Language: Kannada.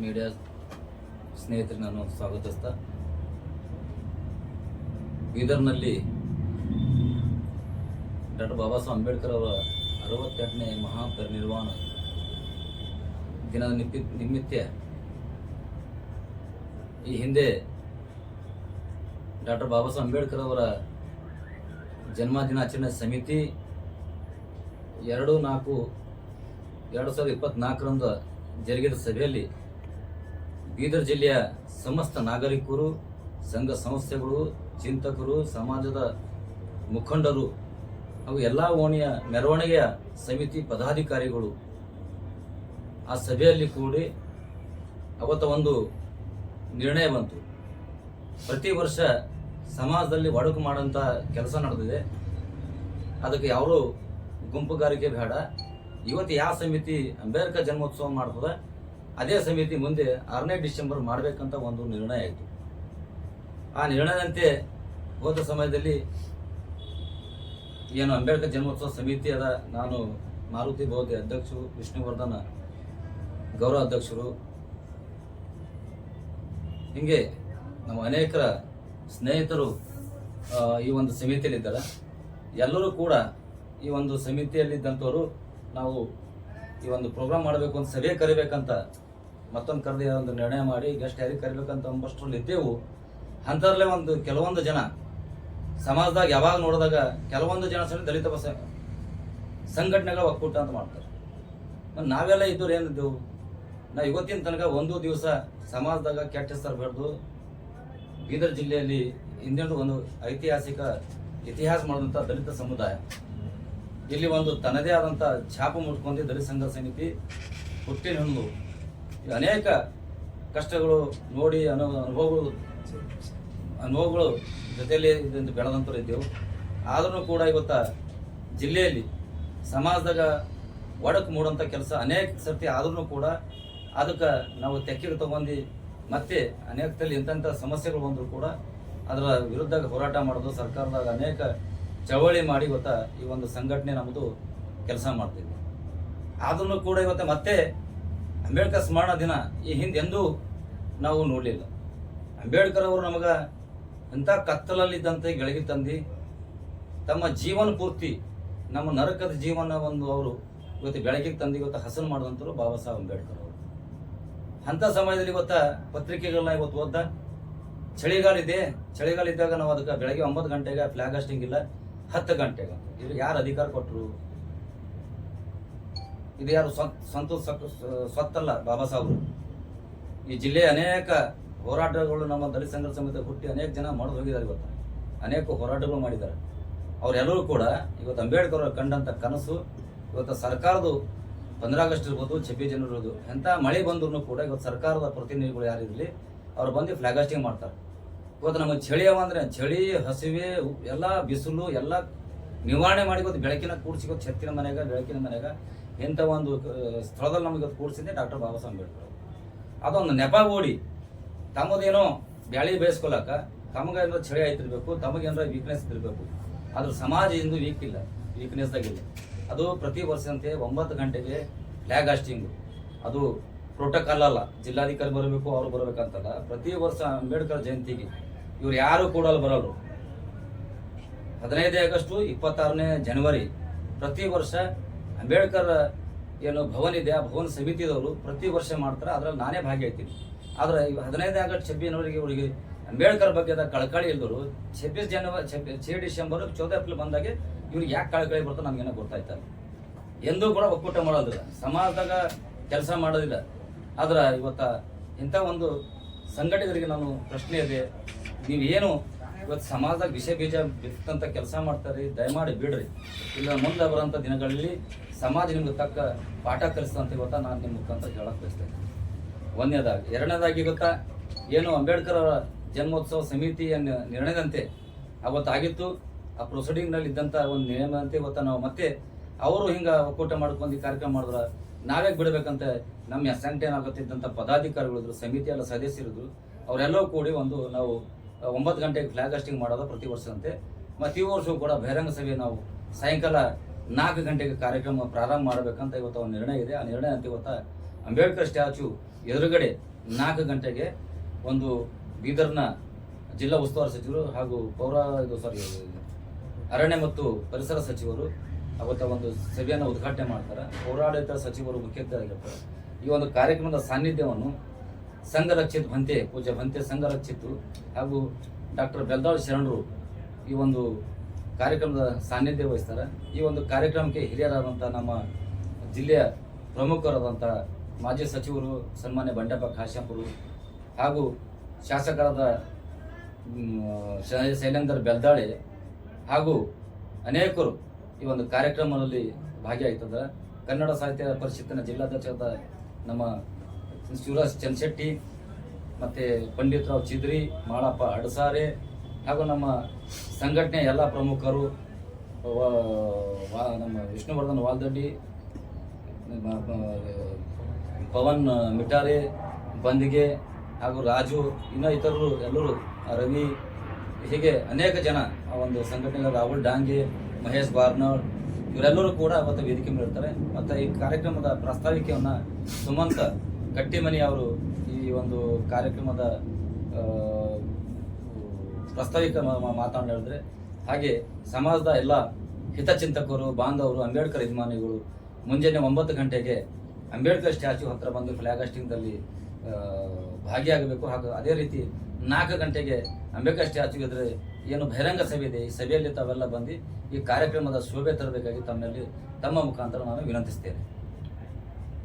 ಮೀಡಿಯಾ ಸ್ನೇಹಿತರೆ ನಾನು ಸ್ವಾಗತಿಸ್ತಾ. ಬೀದರ್ನಲ್ಲಿ ಡಾಕ್ಟರ್ ಬಾಬಾ ಸಾಹೇಬ್ ಅಂಬೇಡ್ಕರ್ ಅವರ ಅರವತ್ತೆರಡನೇ ಮಹಾ ಪರಿನಿರ್ವಾಣ ದಿನದ ನಿಪ್ಪಿ ನಿಮಿತ್ತ ಈ ಹಿಂದೆ ಡಾಕ್ಟರ್ ಬಾಬಾ ಸಾಹೇಬ್ ಅಂಬೇಡ್ಕರ್ ಅವರ ಜನ್ಮ ದಿನಾಚರಣೆ ಸಮಿತಿ ಎರಡು ನಾಲ್ಕು ಎರಡು ಸಾವಿರದ ಇಪ್ಪತ್ನಾಲ್ಕರಂದು ಜರುಗಿದ ಸಭೆಯಲ್ಲಿ ಬೀದರ್ ಜಿಲ್ಲೆಯ ಸಮಸ್ತ ನಾಗರಿಕರು, ಸಂಘ ಸಂಸ್ಥೆಗಳು, ಚಿಂತಕರು, ಸಮಾಜದ ಮುಖಂಡರು ಹಾಗೂ ಎಲ್ಲ ಓಣಿಯ ಮೆರವಣಿಗೆಯ ಸಮಿತಿ ಪದಾಧಿಕಾರಿಗಳು ಆ ಸಭೆಯಲ್ಲಿ ಕೂಡಿ ಅವತ್ತ ಒಂದು ನಿರ್ಣಯ ಬಂತು. ಪ್ರತಿ ವರ್ಷ ಸಮಾಜದಲ್ಲಿ ಒಡಕು ಮಾಡೋಂಥ ಕೆಲಸ ನಡೆದಿದೆ. ಅದಕ್ಕೆ ಯಾರು ಗುಂಪುಗಾರಿಕೆ ಬೇಡ. ಇವತ್ತು ಯಾವ ಸಮಿತಿ ಅಂಬೇಡ್ಕರ್ ಜನ್ಮೋತ್ಸವ ಮಾಡ್ತದ ಅದೇ ಸಮಿತಿ ಮುಂದೆ ಆರನೇ ಡಿಸೆಂಬರ್ ಮಾಡಬೇಕಂತ ಒಂದು ನಿರ್ಣಯ ಆಯಿತು. ಆ ನಿರ್ಣಯದಂತೆ ಹೋದ ಸಮಯದಲ್ಲಿ ಏನು ಅಂಬೇಡ್ಕರ್ ಜನ್ಮೋತ್ಸವ ಸಮಿತಿ ಅದ ನಾನು ಮಾರುತಿ ಬೌದ್ಧ ಅಧ್ಯಕ್ಷರು, ವಿಷ್ಣುವರ್ಧನ ಗೌರವ ಅಧ್ಯಕ್ಷರು, ಹಿಂಗೆ ನಮ್ಮ ಅನೇಕರ ಸ್ನೇಹಿತರು ಈ ಒಂದು ಸಮಿತಿಯಲ್ಲಿದ್ದಾರೆ. ಎಲ್ಲರೂ ಕೂಡ ಈ ಒಂದು ಸಮಿತಿಯಲ್ಲಿದ್ದಂಥವರು ನಾವು ಈ ಒಂದು ಪ್ರೋಗ್ರಾಮ್ ಮಾಡಬೇಕು ಅಂತ ಸಭೆ ಕರಿಬೇಕಂತ ಮತ್ತೊಂದು ಕರೆದಿ ಒಂದು ನಿರ್ಣಯ ಮಾಡಿ ಗೆಸ್ಟ್ ಯಾರಿಗೆ ಕರಿಬೇಕಂತ ಒಂಬಷ್ಟರಲ್ಲಿ ಇದ್ದೆವು. ಅಂಥದ್ರಲ್ಲೇ ಒಂದು ಕೆಲವೊಂದು ಜನ ಸಮಾಜದಾಗ ಯಾವಾಗ ನೋಡಿದಾಗ ಕೆಲವೊಂದು ಜನ ಸರಿ ದಲಿತ ಬಸ ಸಂಘಟನೆಗಳ ಒಕ್ಕೂಟ ಅಂತ ಮಾಡ್ತಾರೆ. ನಾವೆಲ್ಲ ಇದ್ದವ್ರು ಏನಿದ್ದೆವು? ನಾ ಇವತ್ತಿನ ತನಕ ಒಂದು ದಿವಸ ಸಮಾಜದಾಗ ಕೆಟ್ಟ ಹೆಸರು ಬೆಳೆದು ಬೀದರ್ ಜಿಲ್ಲೆಯಲ್ಲಿ ಹಿಂದೆಂದು ಒಂದು ಐತಿಹಾಸಿಕ ಇತಿಹಾಸ ಮಾಡಿದಂಥ ದಲಿತ ಸಮುದಾಯ. ಇಲ್ಲಿ ಒಂದು ತನ್ನದೇ ಆದಂಥ ಛಾಪು ಮುಟ್ಕೊಂಡಿ ದಲಿತ ಸಂಘ ಸಮಿತಿ ಹುಟ್ಟಿನ ಒಂದು ಅನೇಕ ಕಷ್ಟಗಳು ನೋಡಿ ಅನು ಅನುಭವಗಳು ಅನುಭವಗಳು ಜೊತೆಯಲ್ಲಿ ಬೆಳೆದಂಥವ್ರು ಇದ್ದೆವು. ಆದರೂ ಕೂಡ ಇವತ್ತು ಜಿಲ್ಲೆಯಲ್ಲಿ ಸಮಾಜದಾಗ ಒಡಕು ಮೂಡೋಂಥ ಕೆಲಸ ಅನೇಕ ಸರ್ತಿ ಆದ್ರೂ ಕೂಡ ಅದಕ್ಕೆ ನಾವು ತೆಕ್ಕಿಗೆ ತಗೊಂಡು ಮತ್ತೆ ಅನೇಕದಲ್ಲಿ ಇಂಥ ಸಮಸ್ಯೆಗಳು ಬಂದರೂ ಕೂಡ ಅದರ ವಿರುದ್ಧ ಹೋರಾಟ ಮಾಡೋದು ಸರ್ಕಾರದಾಗ ಅನೇಕ ಚಳವಳಿ ಮಾಡಿ ಗೊತ್ತಾ, ಈ ಒಂದು ಸಂಘಟನೆ ನಮ್ಮದು ಕೆಲಸ ಮಾಡ್ತಿದ್ವಿ ಆದ್ರೂ ಕೂಡ ಇವತ್ತು ಮತ್ತೆ ಅಂಬೇಡ್ಕರ್ ಸ್ಮರಣ ದಿನ ಈ ಹಿಂದೆ ಎಂದೂ ನಾವು ನೋಡಲಿಲ್ಲ. ಅಂಬೇಡ್ಕರ್ ಅವರು ನಮಗ ಎಂಥ ಕತ್ತಲಲ್ಲಿದ್ದಂತೆ ಗೆಳಗಿ ತಂದು ತಮ್ಮ ಜೀವನ ಪೂರ್ತಿ, ನಮ್ಮ ನರಕದ ಜೀವನ ಒಂದು ಅವರು ಇವತ್ತು ಬೆಳಕಿಗೆ ತಂದು ಇವತ್ತು ಹಸನು ಮಾಡಿದಂಥವ್ರು ಬಾಬಾ ಸಾಹೇಬ್ ಅಂಬೇಡ್ಕರ್ ಅವರು. ಅಂಥ ಸಮಯದಲ್ಲಿ ಇವತ್ತ ಪತ್ರಿಕೆಗಳನ್ನ ಇವತ್ತು ಓದ್ದ, ಚಳಿಗಾಲ ಇದೆ, ಚಳಿಗಾಲ ಇದ್ದಾಗ ನಾವು ಅದಕ್ಕೆ ಬೆಳಗ್ಗೆ ಒಂಬತ್ತು ಗಂಟೆಗೆ ಫ್ಲಾಗ್ ಹಾಸ್ಟಿಂಗ್ ಇಲ್ಲ ಹತ್ತು ಅಂತ ಇದು ಯಾರು ಅಧಿಕಾರ ಕೊಟ್ಟರು ಇದು ಯಾರು ಸಂತೋಷ ಸ್ವತ್ತಲ್ಲ ಬಾಬಾ ಸಾಹೇಬರು? ಈ ಜಿಲ್ಲೆಯ ಅನೇಕ ಹೋರಾಟಗಳು ನಮ್ಮ ದಲಿತ ಸಂಘರ್ಷ ಸಮಿತಿ ಹುಟ್ಟಿ ಅನೇಕ ಜನ ಮಾಡೋದು ಹೋಗಿದ್ದಾರೆ ಇವತ್ತು. ಅನೇಕ ಹೋರಾಟಗಳು ಮಾಡಿದ್ದಾರೆ. ಅವರೆಲ್ಲರೂ ಕೂಡ ಇವತ್ತು ಅಂಬೇಡ್ಕರ್ ಅವರು ಕಂಡಂಥ ಕನಸು, ಇವತ್ತು ಸರ್ಕಾರದ ಪಂದ್ರ ಆಗಸ್ಟ್ ಇರ್ಬೋದು, ಛಬ್ಬೀಸ್ ಜನವರಿ ಇರ್ಬೋದು ಎಂಥ ಮಳೆ ಬಂದ್ರು ಕೂಡ ಇವತ್ತು ಸರ್ಕಾರದ ಪ್ರತಿನಿಧಿಗಳು ಯಾರಿರಲಿ, ಅವ್ರು ಬಂದು ಫ್ಲಾಗ್ ಹಾಸ್ಟಿಂಗ್ ಮಾಡ್ತಾರೆ. ಇವತ್ತು ನಮಗೆ ಚಳಿ ಅವ ಅಂದ್ರೆ ಚಳಿ, ಹಸಿವೆ ಎಲ್ಲ ಬಿಸಿಲು, ಎಲ್ಲ ನಿವಾರಣೆ ಮಾಡಿ ಇವತ್ತು ಬೆಳಕಿನ ಕೂಡಿಸಿ ಛತ್ತಿನ ಮನೆಗ ಬೆಳಕಿನ ಮನೆಗ ಇಂಥ ಒಂದು ಸ್ಥಳದಲ್ಲಿ ನಮಗೆ ಇವತ್ತು ಕೂಡಿಸಿದ್ದೆ ಡಾಕ್ಟರ್ ಬಾಬಾ ಸಾಹೇಬ್ ಅಂಬೇಡ್ಕರ್. ಅದೊಂದು ನೆಪ ಓಡಿ. ತಮ್ಮದೇನೋ ಬ್ಯಾಳಿ ಬೇಯಿಸ್ಕೊಳಕ ತಮಗೇನರ ಚಳಿ ಆಯ್ತಿರ್ಬೇಕು ತಮಗೇನರ ವೀಕ್ನೆಸ್ ಇರಬೇಕು. ಆದ್ರೆ ಸಮಾಜ ಇಂದು ವೀಕ್ ಇಲ್ಲ ವೀಕ್ನೆಸ್ದಾಗಿಲ್ಲ ಅದು ಪ್ರತಿ ವರ್ಷದಂತೆ ಒಂಬತ್ತು ಗಂಟೆಗೆ ಹಾಸ್ಟಿಂಗು ಅದು ಪ್ರೋಟೋಕಾಲ್ ಅಲ್ಲ. ಜಿಲ್ಲಾಧಿಕಾರಿ ಬರಬೇಕು, ಅವರು ಬರಬೇಕಂತಲ್ಲ. ಪ್ರತಿ ವರ್ಷ ಅಂಬೇಡ್ಕರ್ ಜಯಂತಿಗೆ ಇವ್ರು ಯಾರು ಕೂಡ ಅಲ್ಲಿ ಬರಲ್ಲ. ಹದಿನೈದು ಆಗಸ್ಟು, ಇಪ್ಪತ್ತಾರನೇ ಜನವರಿ, ಪ್ರತಿ ವರ್ಷ ಅಂಬೇಡ್ಕರ್ ಏನು ಭವನ್ ಇದೆ, ಆ ಭವನ್ ಸಮಿತಿದವರು ಪ್ರತಿ ವರ್ಷ ಮಾಡ್ತಾರೆ. ಅದರಲ್ಲಿ ನಾನೇ ಭಾಗಿಯಾಗ್ತೀನಿ. ಆದ್ರೆ ಹದಿನೈದು ಆಗಸ್ಟ್ ಛಬ್ಬೀಸ್ ಜನವರಿಗೆ ಇವರಿಗೆ ಅಂಬೇಡ್ಕರ್ ಬಗ್ಗೆ ಕಳಕಳಿ ಇಲ್ದರು, ಛಬ್ಬೀಸ್ ಜನವರಿ ಛಬ್ಬಿ ಛೇ ಡಿಸೆಂಬರ್, ಚೌದ ಏಪ್ರಿಲ್ ಬಂದಾಗ ಇವ್ರಿಗೆ ಯಾಕೆ ಕಳಕಳಿ ಬರ್ತದೆ ನಮಗೇನೋ ಗೊತ್ತಾಯ್ತಲ್ಲ. ಎಂದೂ ಕೂಡ ಒಕ್ಕೂಟ ಮಾಡೋದಿಲ್ಲ. ಸಮಾಜದಾಗ ಕೆಲಸ ಮಾಡೋದಿಲ್ಲ. ಆದ್ರೆ ಇವತ್ತ ಇಂಥ ಒಂದು ಸಂಘಟಕರಿಗೆ ನಾನು ಪ್ರಶ್ನೆ ಇದೆ. ನೀವು ಏನು ಇವತ್ತು ಸಮಾಜದಾಗ ವಿಷ ಬೀಜ ಬಿತ್ತಂತ ಕೆಲಸ ಮಾಡ್ತಾರೆ, ದಯಮಾಡಿ ಬಿಡ್ರಿ. ಇಲ್ಲ ಮುಂದೆ ಬರೋಂಥ ದಿನಗಳಲ್ಲಿ ಸಮಾಜ ನಿಮ್ಗೆ ತಕ್ಕ ಪಾಠ ಕಲಿಸ್ತಂತ ಇವತ್ತ ನಾನು ನಿಮ್ಮ ಮುಖಾಂತರ ಹೇಳಕ್ ಬಯಸ್ತೇನೆ. ಒಂದನೇದಾಗಿ. ಎರಡನೇದಾಗಿ ಗೊತ್ತಾ ಏನು ಅಂಬೇಡ್ಕರ್ ಅವರ ಜನ್ಮೋತ್ಸವ ಸಮಿತಿಯ ನಿರ್ಣಯದಂತೆ ಅವತ್ತಾಗಿತ್ತು ಆ ಪ್ರೊಸೀಡಿಂಗ್ನಲ್ಲಿ ಇದ್ದಂಥ ಒಂದು ನಿಯಮದಂತೆ ಇವತ್ತ ನಾವು ಮತ್ತೆ ಅವರು ಹಿಂಗೆ ಒಕ್ಕೂಟ ಮಾಡ್ಕೊಂಡು ಕಾರ್ಯಕ್ರಮ ಮಾಡಿದ್ರ ನಾವೇ ಬಿಡಬೇಕಂತ. ನಮ್ಮ ಸಂಘಟನೆ ಆಗುತ್ತಿದ್ದಂಥ ಪದಾಧಿಕಾರಿಗಳಿದ್ರು ಸಮಿತಿಯಲ್ಲ ಸದಸ್ಯರಿದ್ರು ಅವರೆಲ್ಲರೂ ಕೂಡಿ ಒಂದು ನಾವು ಒಂಬತ್ತು ಗಂಟೆಗೆ ಫ್ಲಾಗ್ ಹಾಸ್ಟಿಂಗ್ ಮಾಡೋದು ಪ್ರತಿ ವರ್ಷದಂತೆ. ಮತ್ತು ಈ ವರ್ಷವೂ ಕೂಡ ಬಹಿರಂಗ ಸಭೆ ನಾವು ಸಾಯಂಕಾಲ ನಾಲ್ಕು ಗಂಟೆಗೆ ಕಾರ್ಯಕ್ರಮ ಪ್ರಾರಂಭ ಮಾಡಬೇಕಂತ ಇವತ್ತು ಒಂದು ನಿರ್ಣಯ ಇದೆ. ಆ ನಿರ್ಣಯ ಅಂತ ಇವತ್ತು ಅಂಬೇಡ್ಕರ್ ಸ್ಟ್ಯಾಚು ಎದುರುಗಡೆ ನಾಲ್ಕು ಗಂಟೆಗೆ ಒಂದು ಬೀದರ್ನ ಜಿಲ್ಲಾ ಉಸ್ತುವಾರಿ ಸಚಿವರು ಹಾಗೂ ಪೌರ ಇದು ಸಾರಿ ಅರಣ್ಯ ಮತ್ತು ಪರಿಸರ ಸಚಿವರು ಅವತ್ತ ಒಂದು ಸಭೆಯನ್ನು ಉದ್ಘಾಟನೆ ಮಾಡ್ತಾರೆ. ಪೌರಾಡಳಿತ ಸಚಿವರು ಮುಖ್ಯಸ್ಥರಾಗಿರ್ತಾರೆ. ಈ ಒಂದು ಕಾರ್ಯಕ್ರಮದ ಸಾನ್ನಿಧ್ಯವನ್ನು ಸಂಘ ರಕ್ಷಿತ್ ಭಂತೆ ಪೂಜೆ ಭಂತೆ ಸಂಘ ರಕ್ಷಿತ್ ಹಾಗೂ ಡಾಕ್ಟರ್ ಬೆಲ್ದಾಳ್ ಶರಣರು ಈ ಒಂದು ಕಾರ್ಯಕ್ರಮದ ಸಾನ್ನಿಧ್ಯ ವಹಿಸ್ತಾರೆ. ಈ ಒಂದು ಕಾರ್ಯಕ್ರಮಕ್ಕೆ ಹಿರಿಯರಾದಂಥ ನಮ್ಮ ಜಿಲ್ಲೆಯ ಪ್ರಮುಖರಾದಂಥ ಮಾಜಿ ಸಚಿವರು ಸನ್ಮಾನ್ಯ ಬಂಡೆಪ್ಪ ಕಾಶ್ಯಪುರು ಹಾಗೂ ಶಾಸಕರಾದ ಶೈಲೇಂದರ್ ಬೆಲ್ದಾಳೆ ಹಾಗೂ ಅನೇಕರು ಈ ಒಂದು ಕಾರ್ಯಕ್ರಮದಲ್ಲಿ ಭಾಗಿಯಾಯ್ತದ ಕನ್ನಡ ಸಾಹಿತ್ಯ ಪರಿಷತ್ತಿನ ಜಿಲ್ಲಾಧ್ಯಕ್ಷರಾದ ನಮ್ಮ ಶಿವರಾಜ್ ಚನ್ಶೆಟ್ಟಿ ಮತ್ತು ಪಂಡಿತರಾವ್ ಚಿದ್ರಿ, ಮಾಳಪ್ಪ ಅಡಸಾರೆ, ಹಾಗೂ ನಮ್ಮ ಸಂಘಟನೆಯ ಎಲ್ಲ ಪ್ರಮುಖರು ನಮ್ಮ ವಿಷ್ಣುವರ್ಧನ್ ವಾಲ್ದಡ್ಡಿ ಪವನ್ ಮಿಟಾರೆ ಬಂದಿಗೆ, ಹಾಗೂ ರಾಜು, ಇನ್ನು ಇತರರು ಎಲ್ಲರೂ ರವಿ, ಹೀಗೆ ಅನೇಕ ಜನ ಆ ಒಂದು ಸಂಘಟನೆ ರಾಹುಲ್ ಡಾಂಗೆ ಮಹೇಶ್ ಬಾರ್ನಳ್, ಇವರೆಲ್ಲರೂ ಕೂಡ ಅವತ್ತು ವೇದಿಕೆ ಮೇಲೆ ಇರ್ತಾರೆ. ಮತ್ತು ಈ ಕಾರ್ಯಕ್ರಮದ ಪ್ರಾಸ್ತಾವಿಕೆಯನ್ನು ಸುಮಂತ ಕಟ್ಟಿಮನಿ ಅವರು ಈ ಒಂದು ಕಾರ್ಯಕ್ರಮದ ಪ್ರಸ್ತಾವಿಕ ಪ್ರಾಸ್ತಾವಿಕ ಮಾ- ಮಾ- ಮಾತನಾಡಿದ್ರೆ ಹಾಗೆ ಸಮಾಜದ ಎಲ್ಲ ಹಿತಚಿಂತಕರು, ಬಾಂಧವರು, ಅಂಬೇಡ್ಕರ್ ಅಭಿಮಾನಿಗಳು ಮುಂಜಾನೆ ಒಂಬತ್ತು ಗಂಟೆಗೆ ಅಂಬೇಡ್ಕರ್ ಸ್ಟ್ಯಾಚ್ಯೂ ಹತ್ರ ಬಂದು ಫ್ಲಾಗ್ ಹಾಸ್ಟಿಂಗ್ದಲ್ಲಿ ಭಾಗಿಯಾಗಬೇಕು. ಹಾಗೂ ಅದೇ ರೀತಿ ನಾಲ್ಕು ಗಂಟೆಗೆ ಅಂಬೇಡ್ಕರ್ ಸ್ಟ್ಯಾಚ್ಯೂ ಎದುರು ಏನು ಬಹಿರಂಗ ಸಭೆ ಇದೆ, ಈ ಸಭೆಯಲ್ಲಿ ತಾವೆಲ್ಲ ಬಂದು ಈ ಕಾರ್ಯಕ್ರಮದ ಶೋಭೆ ತರಬೇಕಾಗಿ ತಮ್ಮಲ್ಲಿ, ತಮ್ಮ ಮುಖಾಂತರ ನಾನು ವಿನಂತಿಸ್ತೇನೆ.